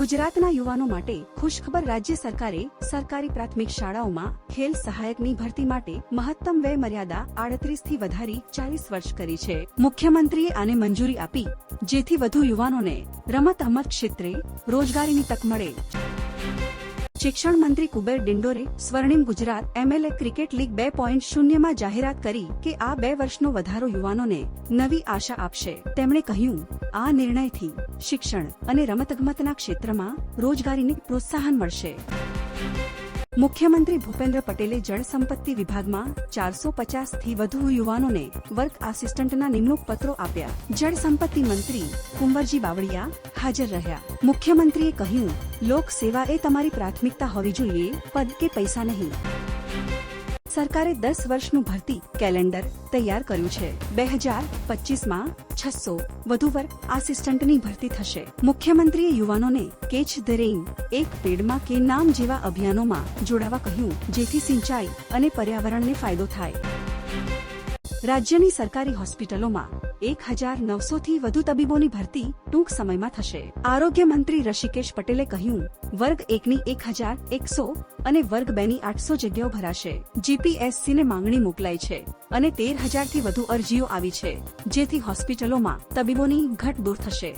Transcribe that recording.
ગુજરાતના યુવાનો માટે ખુશખબર રાજ્ય સરકારે સરકારી પ્રાથમિક શાળાઓમાં ખેલ સહાયકની ભરતી માટે મહત્તમ વય મર્યાદા આડત્રીસથી વધારી ચાલીસ વર્ષ કરી છે. મુખ્યમંત્રીએ આને મંજૂરી આપી, જેથી વધુ યુવાનોને રમત અમત ક્ષેત્રે રોજગારીની તક મળે. શિક્ષણ મંત્રી Kuber ડિંડોરે Swarnim Gujarat MLA cricket league બે પોઈન્ટ શૂન્યમાં જાહેરાત કરી કે આ બે વર્ષનો વધારો યુવાનોને નવી આશા આપશે. તેમણે કહ્યું, આ નિર્ણયથી શિક્ષણ અને રમતગમતના ક્ષેત્રમાં રોજગારીને પ્રોત્સાહન મળશે. મુખ્યમંત્રી ભૂપેન્દ્ર પટેલે જળ સંપત્તિ વિભાગમાં ચારસો પચાસથી વધુ યુવાનોને વર્ક આસિસ્ટન્ટના નિમણૂક પત્રો આપ્યા. જળ સંપત્તિ મંત્રી કુંવરજી બાવળિયા હાજર રહ્યા. મુખ્યમંત્રીએ કહ્યું લોક સેવા એ તમારી પ્રાથમિકતા હોવી જોઈએ, પદ કે પૈસા નહીં. સરકારે દસ વર્ષનું ભરતી કેલેન્ડર તૈયાર કર્યું છે. બે હજાર પચીસમાં છસો વધુ વર્ગ આસિસ્ટન્ટની ભરતી થશે. મુખ્યમંત્રીએ યુવાનોને કેચ ધ રેઇન, એક પેડમાં કે નામ જેવા અભિયાનોમાં જોડાવા કહ્યું, જેથી સિંચાઈ અને પર્યાવરણને ફાયદો થાય. રાજ્યની સરકારી હોસ્પિટલોમાં એક હજાર નવસો થી વધુ તબીબોની ભરતી ટૂંક સમયમાં થશે. આરોગ્ય મંત્રી ઋષિકેશ પટેલે કહ્યું, વર્ગ એકની એક હજાર એકસો અને વર્ગ બે ની આઠસો જગ્યાઓ ભરાશે. જીપીએસસી ને માંગણી મોકલાઈ છે અને તેર હજારથી વધુ અરજીઓ આવી છે, જેથી હોસ્પિટલોમાં તબીબોની ઘટ દૂર થશે.